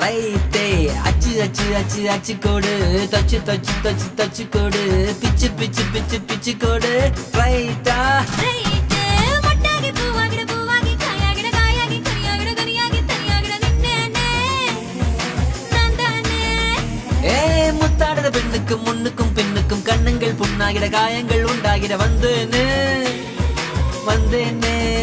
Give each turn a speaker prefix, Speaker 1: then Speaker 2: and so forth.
Speaker 1: ரைட்டே அச்சு அச்சு அச்சு அச்சு கோடு. தச்சு தச்சு தச்சு தச்சு கோடு. பிச்சு பிச்சு பிச்சு பிச்சு கோடு. ரைட்டா முத்தாடுற பெண்ணுக்கும் முன்னுக்கும் பின்னுக்கும் கண்ணங்கள் புண்ணாகிட காயங்கள் உண்டாகிட வந்தேனே. வந்தேனே.